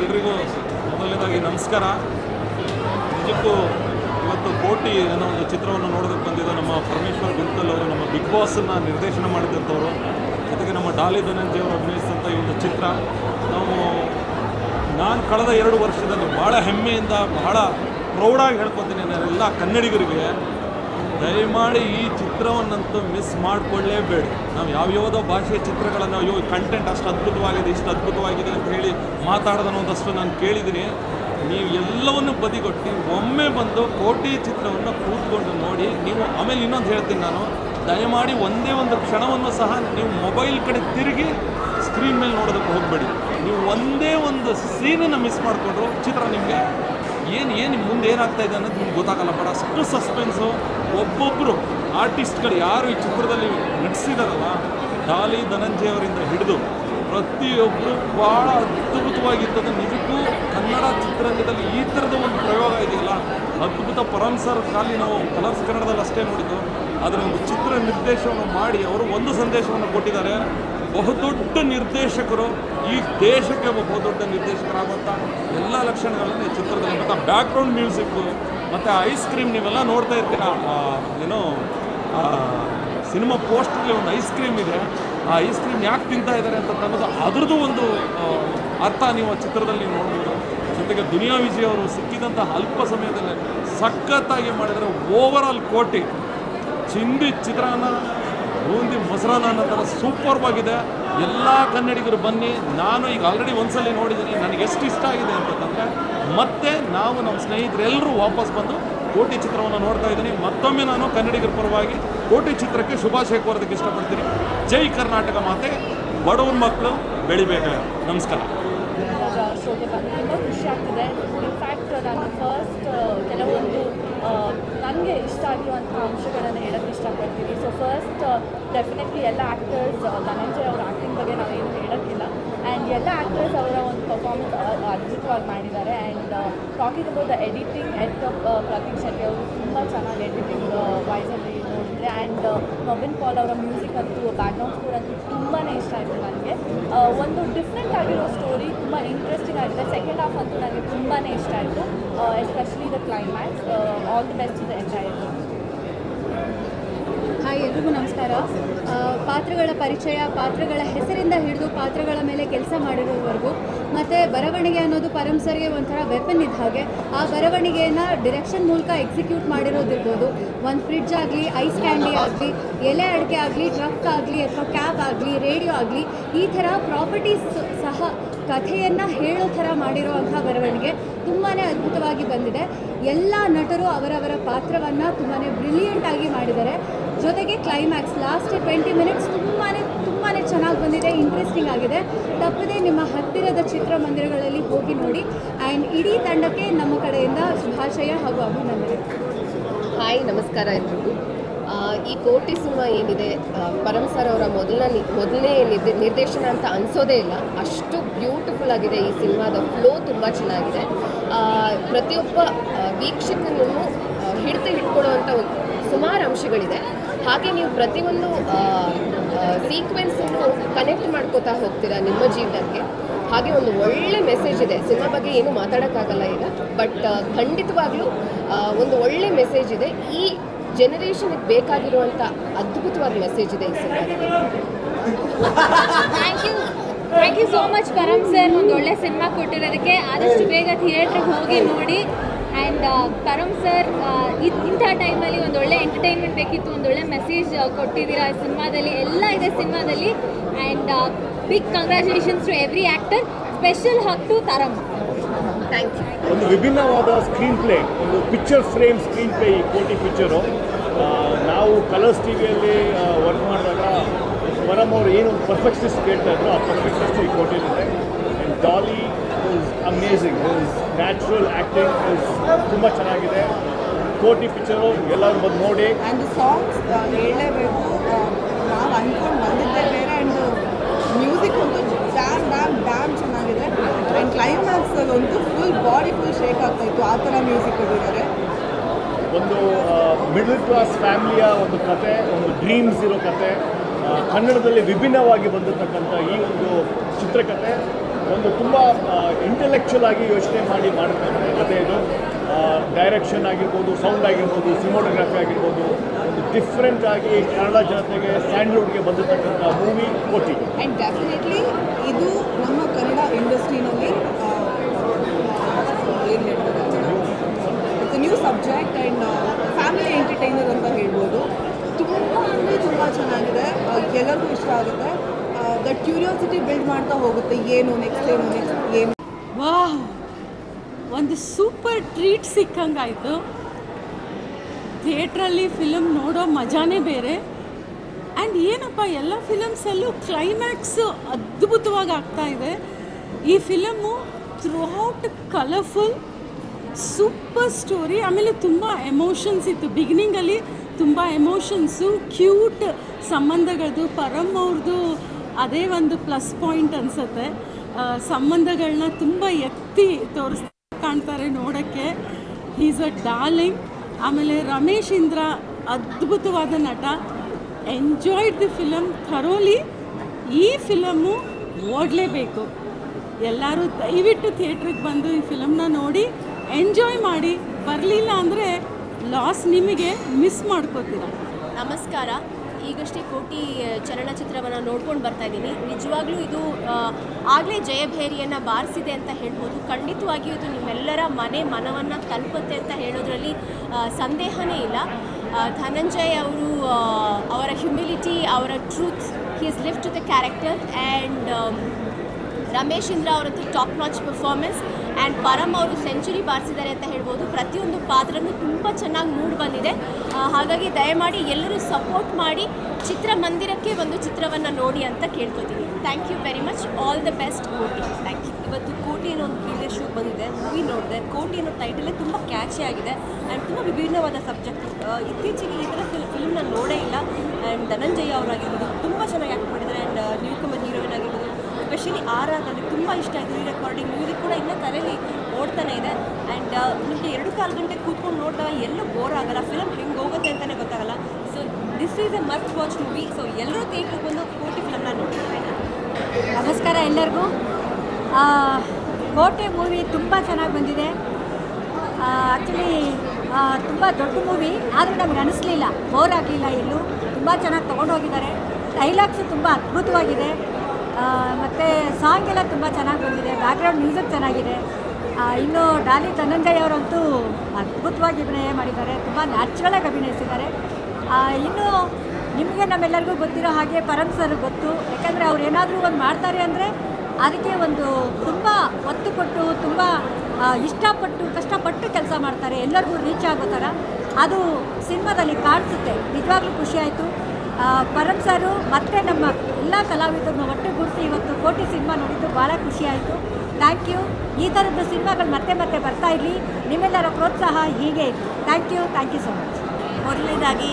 ಎಲ್ರಿಗೂ ಮೊದಲನೇದಾಗಿ ನಮಸ್ಕಾರ. ನಿಜಕ್ಕೂ ಇವತ್ತು ಕೋಟಿ ಅನ್ನೋ ಒಂದು ಚಿತ್ರವನ್ನು ನೋಡೋದಕ್ಕೆ ಬಂದಿದ್ದ ನಮ್ಮ ಪರಮೇಶ್ವರ್ ಗುಂತಲ್ ಅವರು, ನಮ್ಮ ಬಿಗ್ ಬಾಸನ್ನು ನಿರ್ದೇಶನ ಮಾಡಿದಂಥವ್ರು, ಜೊತೆಗೆ ನಮ್ಮ ಡಾಲಿ ಧನಂಜಯ ಅವರು ಅಭಿನಯಿಸಿದಂಥ ಈ ಒಂದು ಚಿತ್ರ. ನಾವು ನಾನು ಕಳೆದ ಎರಡು ವರ್ಷದಲ್ಲಿ ಭಾಳ ಹೆಮ್ಮೆಯಿಂದ, ಬಹಳ ಪ್ರೌಡಾಗಿ ಹೇಳ್ಕೊತೀನಿ ಎಲ್ಲ ಕನ್ನಡಿಗರಿಗೆ ದಯಮಾಡಿ ಈ ಚಿತ್ರವನ್ನಂತೂ ಮಿಸ್ ಮಾಡಿಕೊಳ್ಳೇಬೇಡಿ. ನಾವು ಯಾವ್ಯಾವುದೋ ಭಾಷೆಯ ಚಿತ್ರಗಳನ್ನು, ಅಯ್ಯೋ ಕಂಟೆಂಟ್ ಅಷ್ಟು ಅದ್ಭುತವಾಗಿದೆ, ಇಷ್ಟು ಅದ್ಭುತವಾಗಿದೆ ಅಂತ ಹೇಳಿ ಮಾತಾಡೋದನ್ನೋದಷ್ಟು ನಾನು ಕೇಳಿದ್ದೀನಿ. ನೀವು ಎಲ್ಲವನ್ನು ಬದಿಗೊಟ್ಟು ಒಮ್ಮೆ ಬಂದು ಕೋಟಿ ಚಿತ್ರವನ್ನು ಕೂತ್ಕೊಂಡು ನೋಡಿ, ನೀವು ಆಮೇಲೆ ಇನ್ನೊಂದು ಹೇಳ್ತೀನಿ ನಾನು. ದಯಮಾಡಿ ಒಂದೇ ಒಂದು ಕ್ಷಣವನ್ನು ಸಹ ನೀವು ಮೊಬೈಲ್ ಕಡೆ ತಿರುಗಿ ಸ್ಕ್ರೀನ್ ಮೇಲೆ ನೋಡೋದಕ್ಕೆ ಹೋಗಬೇಡಿ. ನೀವು ಒಂದೇ ಒಂದು ಸೀನನ್ನು ಮಿಸ್ ಮಾಡಿಕೊಂಡ್ರು ಚಿತ್ರ ನಿಮಗೆ ಏನು ಏನು ಮುಂದೆ ಏನಾಗ್ತಾ ಇದೆ ಅನ್ನೋದು ನಿಮ್ಗೆ ಗೊತ್ತಾಗಲ್ಲ ಬಟ್ ಅಷ್ಟು ಸಸ್ಪೆನ್ಸು ಒಬ್ಬೊಬ್ಬರು ಆರ್ಟಿಸ್ಟ್ಗಳು ಯಾರು ಈ ಚಿತ್ರದಲ್ಲಿ ನಟಿಸಿದಾರಲ್ಲ, ಡಾಲಿ ಧನಂಜಯವರಿಂದ ಹಿಡಿದು ಪ್ರತಿಯೊಬ್ಬರು ಭಾಳ ಅದ್ಭುತವಾಗಿರ್ತದೆ. ನಿಜಕ್ಕೂ ಕನ್ನಡ ಚಿತ್ರರಂಗದಲ್ಲಿ ಈ ಥರದ ಒಂದು ಪ್ರಯೋಗ ಇದೆಯಲ್ಲ, ಅದ್ಭುತ ಪರಂ ಸರ್ ಖಾಲಿ ನಾವು ಕಲರ್ಸ್ ಕನ್ನಡದಲ್ಲಿ ಅಷ್ಟೇ ನೋಡಿದ್ದು ಅದರ ಒಂದು ಚಿತ್ರ ನಿರ್ದೇಶವನ್ನು ಮಾಡಿ ಅವರು ಒಂದು ಸಂದೇಶವನ್ನು ಕೊಟ್ಟಿದ್ದಾರೆ. ಬಹುದೊಡ್ಡ ನಿರ್ದೇಶಕರು ಈ ದೇಶಕ್ಕೆ ಬಹುದೊಡ್ಡ ನಿರ್ದೇಶಕರಾಗುವಂಥ ಎಲ್ಲ ಲಕ್ಷಣಗಳನ್ನು ಈ ಚಿತ್ರದಲ್ಲಿ ಮತ್ತು ಬ್ಯಾಕ್ಗ್ರೌಂಡ್ ಮ್ಯೂಸಿಕ್ಕು ಮತ್ತು ಐಸ್ ಕ್ರೀಮ್ ನೀವೆಲ್ಲ ನೋಡ್ತಾ ಇರ್ತೀರ? ಏನು ಸಿನಿಮಾ ಪೋಸ್ಟಲ್ಲಿ ಒಂದು ಐಸ್ ಕ್ರೀಮ್ ಇದೆ. ಆ ಐಸ್ ಕ್ರೀಮ್ ಯಾಕೆ ತಿಂತಾ ಇದ್ದಾರೆ ಅಂತ ಅನ್ನೋದು ಅದ್ರದ್ದು ಒಂದು ಅರ್ಥ ನೀವು ಆ ಚಿತ್ರದಲ್ಲಿ ನೋಡ್ಬೋದು. ಜೊತೆಗೆ ದುನಿಯಾ ವಿಜಯ್ ಅವರು ಸಿಕ್ಕಿದಂಥ ಅಲ್ಪ ಸಮಯದಲ್ಲೇ ಸಖತ್ತಾಗಿ ಮಾಡಿದರೆ ಓವರ್ ಆಲ್ ಕೋಟಿ. ಚಿಂದಿ ಚಿತ್ರಾನ್ನ ಬೂಂದಿ ಮೊಸರನ್ನ ಥರ ಸೂಪರ್ವಾಗಿದೆ. ಎಲ್ಲ ಕನ್ನಡಿಗರು ಬನ್ನಿ. ನಾನು ಈಗ ಆಲ್ರೆಡಿ ಒಂದ್ಸಲಿ ನೋಡಿದ್ದೀನಿ. ನನಗೆ ಎಷ್ಟು ಇಷ್ಟ ಆಗಿದೆ ಅಂತಂದರೆ, ಮತ್ತೆ ನಾವು ನಮ್ಮ ಸ್ನೇಹಿತರೆಲ್ಲರೂ ವಾಪಸ್ ಬಂದು ಕೋಟಿ ಚಿತ್ರವನ್ನು ನೋಡ್ತಾ ಇದ್ದೀನಿ. ಮತ್ತೊಮ್ಮೆ ನಾನು ಕನ್ನಡಿಗರ ಪರವಾಗಿ ಕೋಟಿ ಚಿತ್ರಕ್ಕೆ ಶುಭಾಶಯ ಕೋರೋದಕ್ಕೆ ಇಷ್ಟಪಡ್ತೀನಿ. ಜೈ ಕರ್ನಾಟಕ ಮಾತೆ. ಬಡವರ ಮಕ್ಕಳು ಬೆಳಿಬೇಕು ನಮಸ್ಕಾರ. ಖುಷಿ ಆಗ್ತಿದೆ ಕೆಲವೊಂದು ನನಗೆ ಇಷ್ಟ ಆಗಿರುವಂಥ ಅಂಶಗಳನ್ನು ಹೇಳೋಕ್ಕೆ ಇಷ್ಟಪಡ್ತೀನಿ ಸೊ ಫಸ್ಟ್ ಡೆಫಿನೆಟ್ಲಿ ಎಲ್ಲ ಆ್ಯಕ್ಟರ್ಸ್ ಧನಂಜಯ್ ಅವ್ರ ಆ್ಯಕ್ಟಿಂಗ್ ಬಗ್ಗೆ ನಾವೇನು ಹೇಳೋಕ್ಕಿಲ್ಲ. ಆ್ಯಂಡ್ ಎಲ್ಲ ಆ್ಯಕ್ಟರ್ಸ್ ಅವರ ಒಂದು ಪರ್ಫಾರ್ಮೆನ್ಸ್ ಅದ್ಭುತವಾಗಿ ಮಾಡಿದ್ದಾರೆ. And talking about the editing at Prateek Shetty ಅವರು ತುಂಬ ಚೆನ್ನಾಗಿ ಎಡಿಟಿಂಗ್ ವಾಯ್ಸಲ್ಲಿ ನೋಡಿದರೆ. ಆ್ಯಂಡ್ ನವೀನ್ ಪಾಲ್ ಅವರ ಮ್ಯೂಸಿಕ್ ಅಂತೂ ಬ್ಯಾಕ್ಗ್ರೌಂಡ್ ಸ್ಕೋರ್ ಅಂತೂ ತುಂಬಾ ಇಷ್ಟ ಆಯಿತು ನನಗೆ. ಒಂದು ಡಿಫ್ರೆಂಟ್ ಆಗಿರೋ ಸ್ಟೋರಿ ತುಂಬ ಇಂಟ್ರೆಸ್ಟಿಂಗ್ ಆಗಿದೆ. ಸೆಕೆಂಡ್ ಹಾಫ್ ಅಂತೂ ನನಗೆ ತುಂಬಾ ಇಷ್ಟ ಆಯಿತು. Especially the climax all the best the entire ಎಲ್ರಿಗೂ ನಮಸ್ಕಾರ. ಪಾತ್ರಗಳ ಪರಿಚಯ, ಪಾತ್ರಗಳ ಹೆಸರಿಂದ ಹಿಡಿದು ಪಾತ್ರಗಳ ಮೇಲೆ ಕೆಲಸ ಮಾಡಿರೋವರೆಗೂ, ಮತ್ತು ಬರವಣಿಗೆ ಅನ್ನೋದು ಪರಂಸರಿಗೆ ಒಂಥರ ವೆಪನ್ ಇದ್ದ ಹಾಗೆ. ಆ ಬರವಣಿಗೆಯನ್ನು ಡಿರೆಕ್ಷನ್ ಮೂಲಕ ಎಕ್ಸಿಕ್ಯೂಟ್ ಮಾಡಿರೋದಿರ್ಬೋದು. ಒಂದು ಫ್ರಿಡ್ಜ್ ಆಗಲಿ ಐಸ್ ಕ್ಯಾಂಡಿ ಆಗಲಿ, ಎಲೆ ಅಡಿಕೆ ಆಗಲಿ ಟ್ರಕ್ ಆಗಲಿ ಅಥವಾ ಕ್ಯಾಬ್ ಆಗಲಿ ರೇಡಿಯೋ ಆಗಲಿ, ಈ ಥರ ಪ್ರಾಪರ್ಟೀಸ್ ಸಹ ಕಥೆಯನ್ನು ಹೇಳೋ ಥರ ಮಾಡಿರೋವಂಥ ಬರವಣಿಗೆ ತುಂಬಾ ಅದ್ಭುತವಾಗಿ ಬಂದಿದೆ. ಎಲ್ಲ ನಟರು ಅವರವರ ಪಾತ್ರವನ್ನು ತುಂಬಾ ಬ್ರಿಲಿಯಂಟಾಗಿ ಮಾಡಿದ್ದಾರೆ. ಜೊತೆಗೆ ಕ್ಲೈಮ್ಯಾಕ್ಸ್ ಲಾಸ್ಟ್ ಟ್ವೆಂಟಿ ಮಿನಿಟ್ಸ್ ತುಂಬಾ ತುಂಬಾ ಚೆನ್ನಾಗಿ ಬಂದಿದೆ ಇಂಟ್ರೆಸ್ಟಿಂಗ್ ಆಗಿದೆ. ತಪ್ಪದೆ ನಿಮ್ಮ ಹತ್ತಿರದ ಚಿತ್ರಮಂದಿರಗಳಲ್ಲಿ ಹೋಗಿ ನೋಡಿ. ಆ್ಯಂಡ್ ಇಡೀ ತಂಡಕ್ಕೆ ನಮ್ಮ ಕಡೆಯಿಂದ ಶುಭಾಶಯ ಹಾಗೂ ಅಭಿನಂದನೆ. ಹಾಯ್ ನಮಸ್ಕಾರ ಎಲ್ರಿಗೂ. ಈ ಕೋಟಿ ಸಿನಿಮಾ ಏನಿದೆ ಪರಮ್ ಸರ್ ಅವರ ಮೊದಲ ಮೊದಲನೇ ನಿರ್ದೆ, ನಿರ್ದೇಶನ ಅಂತ ಅನಿಸೋದೇ ಇಲ್ಲ. ಅಷ್ಟು ಬ್ಯೂಟಿಫುಲ್ ಆಗಿದೆ ಈ ಸಿನಿಮಾದ ಫ್ಲೋ ತುಂಬ ಚೆನ್ನಾಗಿದೆ. ಪ್ರತಿಯೊಬ್ಬ ವೀಕ್ಷಕನನ್ನು ಹಿಡಿದು ಹಿಡ್ಕೊಳ್ಳುವಂಥ ಸುಮಾರು ಅಂಶಗಳಿದೆ. ಹಾಗೆ ನೀವು ಪ್ರತಿಯೊಂದು ಸೀಕ್ವೆನ್ಸನ್ನು ಕನೆಕ್ಟ್ ಮಾಡ್ಕೋತಾ ಹೋಗ್ತೀರಾ ನಿಮ್ಮ ಜೀವನಕ್ಕೆ? ಹಾಗೆ ಒಂದು ಒಳ್ಳೆ ಮೆಸೇಜ್ ಇದೆ. ಸಿನಿಮಾ ಬಗ್ಗೆ ಏನು ಮಾತಾಡೋಕ್ಕಾಗಲ್ಲ ಈಗ ಬಟ್ ಖಂಡಿತವಾಗ್ಲೂ ಒಂದು ಒಳ್ಳೆ ಮೆಸೇಜ್ ಇದೆ. ಈ ಜನರೇಷನ್ಗೆ ಬೇಕಾಗಿರುವಂಥ ಅದ್ಭುತವಾದ ಮೆಸೇಜ್ ಇದೆ ಈ ಸಿನಿಮಾದಲ್ಲಿ. Thank you thank you so much Param sir ಒಂದು ಒಳ್ಳೆ ಸಿನಿಮಾ ಕೊಟ್ಟಿರೋದಕ್ಕೆ. ಆದಷ್ಟು ಬೇಗ ಥಿಯೇಟ್ರಿಗೆ ಹೋಗಿ ನೋಡಿ. ಆ್ಯಂಡ್ ಕರಮ್ ಸರ್ ಇಂಥ ಟೈಮಲ್ಲಿ ಒಂದು ಒಳ್ಳೆ ಎಂಟರ್ಟೈನ್ಮೆಂಟ್ ಬೇಕಿತ್ತು ಒಂದು ಒಳ್ಳೆ ಮೆಸೇಜ್ ಕೊಟ್ಟಿದ್ದೀರಾ ಈ ಸಿನಿಮಾದಲ್ಲಿ? ಎಲ್ಲ ಇದೆ ಸಿನಿಮಾದಲ್ಲಿ. And big congratulations to every actor special hug to Tharam thank you ಒಂದು ವಿಭಿನ್ನವಾದ ಸ್ಕ್ರೀನ್ ಪ್ಲೇ ಒಂದು ಪಿಕ್ಚರ್ ಫ್ರೇಮ್ ಸ್ಕ್ರೀನ್ ಪ್ಲೇ ಈ ಕೋಟಿ ಪಿಕ್ಚರು ನಾವು ಕಲರ್ಸ್ ಟಿ ವಿಯಲ್ಲಿ ವರ್ಕ್ ಮಾಡಿದಾಗ ವರಮ್ ಅವರು ಏನು ಪರ್ಫೆಕ್ಷನಿಸ್ಟ್ ಕೇಳ್ತಾ ಇದ್ರು ಆ ಪರ್ಫೆಕ್ಷನಿಸ್ಟ್ ಈ ಕೋಟಿಲಿದೆ and Daali is amazing is natural acting is ತುಂಬ ಚೆನ್ನಾಗಿದೆ. ಕೋಟಿ ಪಿಕ್ಚರು ಎಲ್ಲರೂ ಬಂದು ನೋಡಿ. ಆ್ಯಂಡ್ ಸಾಂಗ್ಸ್ ಹೇಳಲೇಬೇಕು. ನಾವು ಅಂದ್ಕೊಂಡು ಬಂದಿದ್ದೆ ಬೇರೆ ಆ್ಯಂಡ್ ಮ್ಯೂಸಿಕ್ ಒಂದು ಡ್ಯಾಮ್ ಡ್ಯಾಮ್ ಡ್ಯಾಮ್ ಚೆನ್ನಾಗಿದೆ. ಆ್ಯಂಡ್ ಒಂದು ಫುಲ್ ಬಾಡಿ ಫುಲ್ ಶೇಕ್ ಆಗ್ತಾಯಿತ್ತು ಆ ಥರ ಮ್ಯೂಸಿಕ್ ಕೊಟ್ಟಿದ್ದಾರೆ. ಒಂದು ಮಿಡಲ್ ಕ್ಲಾಸ್ ಫ್ಯಾಮಿಲಿಯ ಒಂದು ಕತೆ ಒಂದು ಡ್ರೀಮ್ಸ್ ಇರೋ ಕತೆ. ಕನ್ನಡದಲ್ಲಿ ವಿಭಿನ್ನವಾಗಿ ಬಂದಿರತಕ್ಕಂಥ ಈ ಒಂದು ಚಿತ್ರಕಥೆ ಒಂದು ತುಂಬ ಇಂಟೆಲೆಕ್ಚುಯಲ್ ಆಗಿ ಯೋಚನೆ ಮಾಡಿ ಮಾಡ್ತಾರೆ. ಕಥೆ ಇದು ಡೈರೆಕ್ಷನ್ ಆಗಿರ್ಬೋದು ಸೌಂಡ್ ಆಗಿರ್ಬೋದು ಸಿನಿಮಾಟೋಗ್ರಫಿ ಆಗಿರ್ಬೋದು, ಒಂದು ಡಿಫ್ರೆಂಟ್ ಆಗಿ ಕನ್ನಡ ಜನತೆಗೆ ಸ್ಯಾಂಡ್ಲ್ವುಡ್ಗೆ ಬಂದಿರತಕ್ಕಂಥ ಮೂವಿ ಕೋಟಿ. ಆ್ಯಂಡ್ ಡೆಫಿನೆಟ್ಲಿ ಇದು ನಮ್ಮ ಕನ್ನಡ ಇಂಡಸ್ಟ್ರಿನಲ್ಲಿ ಏನು ಹೇಳ್ತಾರೆ it's new subject and family entertainer ಅಂತ ಹೇಳ್ಬೋದು ತುಂಬ ಅಂದರೆ ತುಂಬ ಚೆನ್ನಾಗಿದೆ ಆ, ಎಲ್ಲರಿಗೂ ಇಷ್ಟ ಆಗುತ್ತೆ ದಟ್ ಕ್ಯೂರಿಯಾಸಿಟಿ ಬಿಲ್ಡ್ ಮಾಡ್ತಾ ಹೋಗುತ್ತೆ. ಏನು ನೆಕ್ಸ್ಟ್ ಏನು ಏನು? ವಾಹ್, ಒಂದು ಸೂಪರ್ ಟ್ರೀಟ್ ಸಿಕ್ಕಂಗಾಯಿತು. ಥಿಯೇಟ್ರಲ್ಲಿ ಫಿಲಮ್ ನೋಡೋ ಮಜಾನೇ ಬೇರೆ. ಆ್ಯಂಡ್ ಏನಪ್ಪ, ಎಲ್ಲ ಫಿಲಮ್ಸಲ್ಲೂ ಕ್ಲೈಮ್ಯಾಕ್ಸ್ ಅದ್ಭುತವಾಗಿ ಆಗ್ತಾ ಇದೆ. ಈ film throughout colourful super story ಆಮೇಲೆ ತುಂಬ ಎಮೋಷನ್ಸ್ ಇತ್ತು. ಬಿಗಿನಿಂಗಲ್ಲಿ ತುಂಬ ಎಮೋಷನ್ಸು ಕ್ಯೂಟ್ ಸಂಬಂಧಗಳದ್ದು ಪರಮ್ ಅವ್ರದ್ದು ಅದೇ ಒಂದು ಪ್ಲಸ್ ಪಾಯಿಂಟ್ ಅನಿಸುತ್ತೆ. ಸಂಬಂಧಗಳನ್ನ ತುಂಬ ಎತ್ತಿ ತೋರಿಸ್, ಕಾಣ್ತಾರೆ ನೋಡೋಕ್ಕೆ. ಈಸ್ ಅ ಡಾರ್ಲಿಂಗ್ ಆಮೇಲೆ ರಮೇಶ್ ಇಂದ್ರ ಅದ್ಭುತವಾದ ನಟ. ಎಂಜಾಯ್ಡ್ ದಿ ಫಿಲಮ್ ಥರೋಲಿ ಈ ಫಿಲಮ್ಮು ಓಡಲೇಬೇಕು. ಎಲ್ಲರೂ ದಯವಿಟ್ಟು ಥಿಯೇಟ್ರಿಗೆ ಬಂದು ಈ ಫಿಲಮ್ನ ನೋಡಿ ಎಂಜಾಯ್ ಮಾಡಿ. ಬರಲಿಲ್ಲ ಅಂದರೆ ಲಾಸ್ ನಿಮಗೆ ಮಿಸ್ ಮಾಡ್ಕೋತೀರ. ನಮಸ್ಕಾರ. ಈಗಷ್ಟೇ ಕೋಟಿ ಚಲನಚಿತ್ರವನ್ನು ನೋಡ್ಕೊಂಡು ಬರ್ತಾ ಇದ್ದೀನಿ ನಿಜವಾಗ್ಲೂ ಇದು ಆಗಲೇ ಜಯಭೇರಿಯನ್ನು ಬಾರಿಸಿದೆ ಅಂತ ಹೇಳ್ಬೋದು. ಖಂಡಿತವಾಗಿಯೂ ಇದು ನಿಮ್ಮೆಲ್ಲರ ಮನೆ ಮನವನ್ನು ತಲುಪುತ್ತೆ ಅಂತ ಹೇಳೋದ್ರಲ್ಲಿ ಸಂದೇಹನೇ ಇಲ್ಲ. ಧನಂಜಯ್ ಅವರು ಅವರ ಹ್ಯುಮಿಲಿಟಿ ಅವರ truth he is lift to the character and Ramesh Indra ಅವರದ್ದು top notch performance and Param ಅವರು ಸೆಂಚುರಿ ಬಾರಿಸಿದ್ದಾರೆ ಅಂತ ಹೇಳ್ಬೋದು. ಪ್ರತಿಯೊಂದು ಪಾತ್ರನೂ ತುಂಬ ಚೆನ್ನಾಗಿ ಮೂಡ್ ಬಂದಿದೆ. ಹಾಗಾಗಿ ದಯಮಾಡಿ ಎಲ್ಲರೂ ಸಪೋರ್ಟ್ ಮಾಡಿ ಚಿತ್ರಮಂದಿರಕ್ಕೆ ಒಂದು ಚಿತ್ರವನ್ನು ನೋಡಿ ಅಂತ ಕೇಳ್ಕೊತೀನಿ. Thank you very much all the best Kotee. Thank you ಇವತ್ತು ಕೋಟಿ ಅನ್ನೋ ಒಂದು ಪ್ರೀವಿಯಸ್ ಶೂ ಬಂದಿದೆ. ಮೂವಿ ನೋಡಿದೆ. ಕೋಟಿ ಅನ್ನೋ ಟೈಟಲೇ ತುಂಬ ಕ್ಯಾಚಿ ಆಗಿದೆ ಆ್ಯಂಡ್ ತುಂಬ ವಿಭಿನ್ನವಾದ ಸಬ್ಜೆಕ್ಟ್ ಇತ್ತೀಚೆಗೆ ಈ ಥರ ಫಿಲ್ ಫಿಲ್ಮ್ನ ನೋಡೇ ಇಲ್ಲ. ಆ್ಯಂಡ್ ಧನಂಜಯ ಅವರಾಗಿರ್ಬೋದು. ತುಂಬ ಚೆನ್ನಾಗಿ act and newcomer heroine ಆಗಿರ್ಬೋದು ಸ್ಪೆಷಲಿ ಆರ್ ಆರ್ ನನಗೆ ತುಂಬ ಇಷ್ಟ ಆಯಿತು ಈ ರೆಕಾರ್ಡಿಂಗ್ ಮ್ಯೂಸಿಕ್ ಕೂಡ ಇನ್ನೂ ತಲೆಯಲ್ಲಿ ಓಡ್ತಾನೆ ಇದೆ. ಆ್ಯಂಡ್ ನಿಮಗೆ ಎರಡು ಕಾಲು ಗಂಟೆ ಕೂತ್ಕೊಂಡು ನೋಡಿದಾಗ ಎಲ್ಲೂ ಬೋರ್ ಆಗಲ್ಲ. ಫಿಲಮ್ ಹೆಂಗೆ ಹೋಗುತ್ತೆ ಅಂತಲೇ ಗೊತ್ತಾಗಲ್ಲ. So this is a must watch movie so ಎಲ್ಲರೂ ಥಿಯೇಟ್ರಿಗೆ ಬಂದು ಕೋಟಿ ಫಿಲಮ್ನ ನೋಡ್ತಾರೆ ನಮಸ್ಕಾರ ಎಲ್ಲರಿಗೂ. ಕೋಟೆ ಮೂವಿ ತುಂಬ ಚೆನ್ನಾಗಿ ಬಂದಿದೆ. ಆ್ಯಕ್ಚುಲಿ ತುಂಬ ದೊಡ್ಡ ಮೂವಿ ಆದರೂ ನಮ್ಗೆ ಅನಿಸ್ಲಿಲ್ಲ. ಬೋರ್ ಆಗಲಿಲ್ಲ ಎಲ್ಲೂ. ತುಂಬ ಚೆನ್ನಾಗಿ ತೊಗೊಂಡೋಗಿದ್ದಾರೆ. ಡೈಲಾಗ್ಸು ತುಂಬ ಅದ್ಭುತವಾಗಿದೆ. ಮತ್ತು ಸಾಂಗ್ ಎಲ್ಲ ತುಂಬ ಚೆನ್ನಾಗಿ ಬಂದಿದೆ. ಬ್ಯಾಕ್ಗ್ರೌಂಡ್ ಮ್ಯೂಸಿಕ್ ಚೆನ್ನಾಗಿದೆ. ಇನ್ನು ಡಾಲಿ ಧನಂಜಯ್ ಅವರಂತೂ ಅದ್ಭುತವಾಗಿ ಅಭಿನಯ ಮಾಡಿದ್ದಾರೆ. ತುಂಬ ನ್ಯಾಚುರಲಾಗಿ ಅಭಿನಯಿಸಿದ್ದಾರೆ. ಇನ್ನು ನಿಮಗೆ ನಮ್ಮೆಲ್ಲರಿಗೂ ಗೊತ್ತಿರೋ ಹಾಗೆ ಪರಮ್ ಸರ್ ಗೊತ್ತು. ಯಾಕಂದರೆ ಅವ್ರು ಏನಾದರೂ ಒಂದು ಮಾಡ್ತಾರೆ ಅಂದರೆ ಅದಕ್ಕೆ ಒಂದು ತುಂಬ ಒತ್ತು ಕೊಟ್ಟು, ತುಂಬ ಇಷ್ಟಪಟ್ಟು, ಕಷ್ಟಪಟ್ಟು ಕೆಲಸ ಮಾಡ್ತಾರೆ. ಎಲ್ಲರಿಗೂ ರೀಚ್ ಆಗೋ ಥರ. ಅದು ಸಿನಿಮಾದಲ್ಲಿ ಕಾಣಿಸುತ್ತೆ. ನಿಜವಾಗ್ಲೂ ಖುಷಿ ಆಯಿತು. ಪರಮ್ ಸರು ಮತ್ತು ನಮ್ಮ ಎಲ್ಲ ಕಲಾವಿದರನ್ನು ಒಟ್ಟುಗೂಡಿಸಿ ಇವತ್ತು ಕೋಟಿ ಸಿನಿಮಾ ನೋಡಿದ್ದು ಭಾಳ ಖುಷಿಯಾಯಿತು ಥ್ಯಾಂಕ್ ಯು ಈ ಥರದ್ದು ಸಿನಿಮಾಗಳು ಮತ್ತೆ ಮತ್ತೆ ಬರ್ತಾ ಇರಲಿ. ನಿಮ್ಮೆಲ್ಲರ ಪ್ರೋತ್ಸಾಹ ಹೀಗೆ ಇರಲಿ. Thank you thank you so much ಮೊದಲನೇದಾಗಿ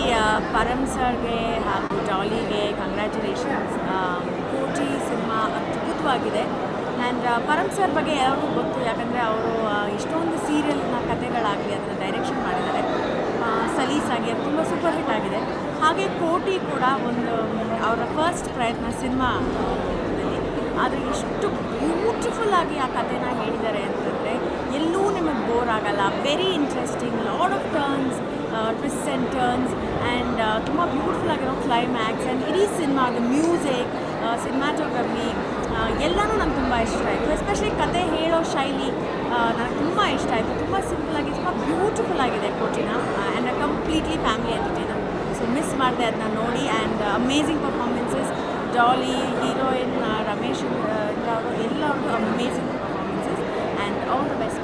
ಪರಮ್ ಸರ್ಗೆ ಹಾಗೂ ಜಾಲಿಗೆ ಕಂಗ್ರ್ಯಾಚುಲೇಷನ್ಸ್ ಕೋಟಿ ಸಿನಿಮಾ ಅದ್ಭುತವಾಗಿದೆ. ಆ್ಯಂಡ್ ಪರಮ್ ಸರ್ ಬಗ್ಗೆ ಯಾರಿಗೂ ಗೊತ್ತು, ಯಾಕಂದರೆ ಅವರು ಇಷ್ಟೊಂದು ಸೀರಿಯಲ್ನ ಕಥೆಗಳಾಗಲಿ ಅದನ್ನು ಡೈರೆಕ್ಷನ್ ಮಾಡಿದ್ದಾರೆ. ಸಲೀಸಾಗಿ ಅದು ತುಂಬ ಸೂಪರ್ ಹಿಟ್ ಆಗಿದೆ. ಹಾಗೆ ಕೋಟಿ ಕೂಡ ಒಂದು, ಅವರ ಫಸ್ಟ್ ಪ್ರಯತ್ನ ಸಿನಿಮಾ ಆದರೆ ಎಷ್ಟು ಬ್ಯೂಟಿಫುಲ್ ಆಗಿ ಆ ಕಥೆನ ಹೇಳಿದ್ದಾರೆ ಅಂತಂದರೆ, ಎಲ್ಲೂ ನಿಮಗೆ ಬೋರ್ ಆಗಲ್ಲ. Very interesting load of turns twist and turns and ತುಂಬ ಬ್ಯೂಟಿಫುಲ್ ಆಗಿರೋ ಕ್ಲೈಮ್ಯಾಕ್ಸ್ ಆ್ಯಂಡ್ ಇಡೀ ಸಿನಿಮಾದ ಮ್ಯೂಸಿಕ್ ಸಿನಿಮಾಟೋಗ್ರಫಿ ಎಲ್ಲನೂ ನಂಗೆ ತುಂಬ ಇಷ್ಟ ಆಯಿತು. ಎಸ್ಪೆಷಲಿ ಕತೆ ಹೇಳೋ ಶೈಲಿ ನನಗೆ ತುಂಬ ಇಷ್ಟ ಆಯಿತು. ತುಂಬ ಆಗಿ, ತುಂಬ ಬ್ಯೂಟಿಫುಲ್ ಆಗಿದೆ ಕೋಟಿನ and a completely family entertainer miss ಮಾಡಿದೆ ಅದನ್ನ ನೋಡಿ and amazing performances Daali heroine Ramesh ಅವರು ಎಲ್ಲರದ್ದು amazing performances and all the best